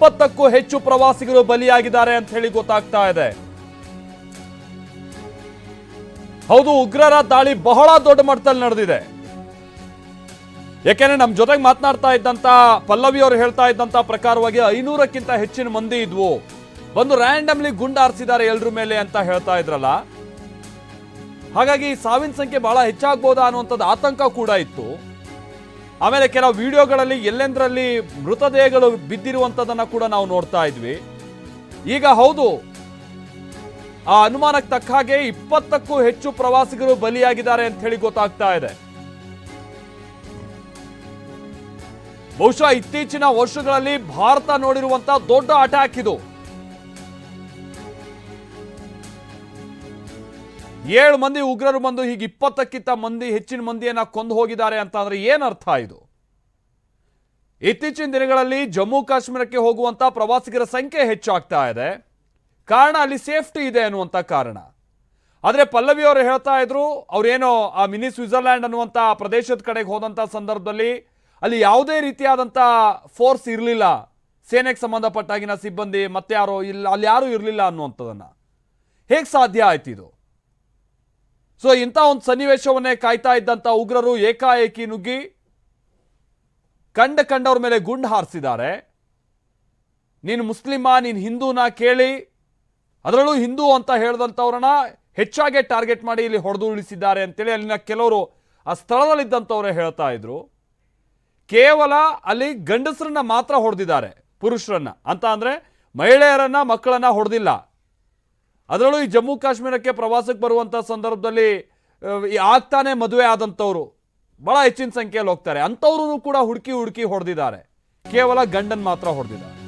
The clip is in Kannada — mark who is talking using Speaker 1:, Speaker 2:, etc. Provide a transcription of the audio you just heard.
Speaker 1: ಇಪ್ಪತ್ತಕ್ಕೂ ಹೆಚ್ಚು ಪ್ರವಾಸಿಗರು ಬಲಿಯಾಗಿದ್ದಾರೆ ಅಂತ ಹೇಳಿ ಗೊತ್ತಾಗ್ತಾ ಇದೆ. ಹೌದು, ಉಗ್ರರ ದಾಳಿ ಬಹಳ ದೊಡ್ಡ ಮಟ್ಟದಲ್ಲಿ ನಡೆದಿದೆ. ಯಾಕೆಂದ್ರೆ ನಮ್ಮ ಜೊತೆಗೆ ಮಾತನಾಡ್ತಾ ಇದ್ದಂತ ಪಲ್ಲವಿ ಅವರು ಹೇಳ್ತಾ ಇದ್ದಂತ ಪ್ರಕಾರವಾಗಿ ಐನೂರಕ್ಕಿಂತ ಹೆಚ್ಚಿನ ಮಂದಿ ಇದ್ವು. ಬಂದು ರ್ಯಾಂಡಮ್ಲಿ ಗುಂಡಾರಿಸಿದ್ದಾರೆ ಎಲ್ರ ಮೇಲೆ ಅಂತ ಹೇಳ್ತಾ ಇದ್ರಲ್ಲ. ಹಾಗಾಗಿ ಸಾವಿನ ಸಂಖ್ಯೆ ಬಹಳ ಹೆಚ್ಚಾಗ್ಬೋದಾ ಅನ್ನುವಂಥದ್ದು ಆತಂಕ ಕೂಡ ಇತ್ತು. ಆಮೇಲೆ ಕೆಲವು ವಿಡಿಯೋಗಳಲ್ಲಿ ಎಲ್ಲೆಂದರಲ್ಲಿ ಮೃತದೇಹಗಳು ಬಿದ್ದಿರುವಂಥದ್ದನ್ನು ಕೂಡ ನಾವು ನೋಡ್ತಾ ಇದ್ವಿ. ಈಗ ಹೌದು, ಆ ಅನುಮಾನಕ್ಕೆ ತಕ್ಕ ಹಾಗೆ ಇಪ್ಪತ್ತಕ್ಕೂ ಹೆಚ್ಚು ಪ್ರವಾಸಿಗರು ಬಲಿಯಾಗಿದ್ದಾರೆ ಅಂತ ಹೇಳಿ ಗೊತ್ತಾಗ್ತಾ ಇದೆ. ಬಹುಶಃ ಇತ್ತೀಚಿನ ವರ್ಷಗಳಲ್ಲಿ ಭಾರತ ನೋಡಿರುವಂತಹ ದೊಡ್ಡ ಅಟ್ಯಾಕ್ ಇದು. ಏಳು ಮಂದಿ ಉಗ್ರರು ಬಂದು ಹೀಗೆ ಇಪ್ಪತ್ತಕ್ಕಿಂತ ಮಂದಿ ಹೆಚ್ಚಿನ ಮಂದಿಯನ್ನು ಕೊಂದು ಹೋಗಿದ್ದಾರೆ ಅಂತ ಏನ್ ಅರ್ಥ ಇದು? ಇತ್ತೀಚಿನ ದಿನಗಳಲ್ಲಿ ಜಮ್ಮು ಕಾಶ್ಮೀರಕ್ಕೆ ಹೋಗುವಂತ ಪ್ರವಾಸಿಗರ ಸಂಖ್ಯೆ ಹೆಚ್ಚಾಗ್ತಾ ಇದೆ. ಕಾರಣ ಅಲ್ಲಿ ಸೇಫ್ಟಿ ಇದೆ ಅನ್ನುವಂತ ಕಾರಣ. ಆದರೆ ಪಲ್ಲವಿ ಅವರು ಹೇಳ್ತಾ ಇದ್ರು, ಅವ್ರೇನೋ ಆ ಮಿನಿ ಸ್ವಿಟ್ಜರ್ಲ್ಯಾಂಡ್ ಅನ್ನುವಂತ ಆ ಪ್ರದೇಶದ ಕಡೆಗೆ ಹೋದಂಥ ಸಂದರ್ಭದಲ್ಲಿ ಅಲ್ಲಿ ಯಾವುದೇ ರೀತಿಯಾದಂಥ ಫೋರ್ಸ್ ಇರಲಿಲ್ಲ. ಸೇನೆಗೆ ಸಂಬಂಧಪಟ್ಟಾಗಿನ ಸಿಬ್ಬಂದಿ, ಮತ್ತೆ ಯಾರೋ ಇಲ್ಲ ಅಲ್ಲಿ ಯಾರೂ ಇರಲಿಲ್ಲ ಅನ್ನುವಂಥದ್ದನ್ನು. ಹೇಗೆ ಸಾಧ್ಯ ಆಯ್ತು ಇದು ಸೊ ಇಂಥ ಒಂದು ಸನ್ನಿವೇಶವನ್ನೇ ಕಾಯ್ತಾ ಇದ್ದಂಥ ಉಗ್ರರು ಏಕಾಏಕಿ ನುಗ್ಗಿ ಕಂಡ ಕಂಡವ್ರ ಮೇಲೆ ಗುಂಡು ಹಾರಿಸಿದ್ದಾರೆ. ನೀನು ಮುಸ್ಲಿಮ, ನೀನು ಹಿಂದೂನ ಕೇಳಿ, ಅದರಲ್ಲೂ ಹಿಂದೂ ಅಂತ ಹೇಳಿದಂಥವ್ರನ್ನ ಹೆಚ್ಚಾಗೆ ಟಾರ್ಗೆಟ್ ಮಾಡಿ ಇಲ್ಲಿ ಹೊಡೆದು ಉಳಿಸಿದ್ದಾರೆ ಅಂತೇಳಿ ಅಲ್ಲಿನ ಕೆಲವರು ಆ ಸ್ಥಳದಲ್ಲಿದ್ದಂಥವ್ರೆ ಹೇಳ್ತಾ ಇದ್ರು. ಕೇವಲ ಅಲ್ಲಿ ಗಂಡಸರನ್ನ ಮಾತ್ರ ಹೊಡೆದಿದ್ದಾರೆ, ಪುರುಷರನ್ನ. ಅಂತ ಅಂದರೆ ಮಹಿಳೆಯರನ್ನ ಮಕ್ಕಳನ್ನ ಹೊಡೆದಿಲ್ಲ. ಅದರಲ್ಲೂ ಈ ಜಮ್ಮು ಕಾಶ್ಮೀರಕ್ಕೆ ಪ್ರವಾಸಕ್ಕೆ ಬರುವಂಥ ಸಂದರ್ಭದಲ್ಲಿ ಆಗ್ತಾನೆ ಮದುವೆ ಆದಂಥವ್ರು ಬಹಳ ಹೆಚ್ಚಿನ ಸಂಖ್ಯೆಯಲ್ಲಿ ಹೋಗ್ತಾರೆ. ಅಂಥವ್ರು ಕೂಡ ಹುಡುಕಿ ಹುಡುಕಿ ಹೊಡೆದಿದ್ದಾರೆ. ಕೇವಲ ಗಂಡನ್ ಮಾತ್ರ ಹೊಡೆದಿದ್ದಾರೆ.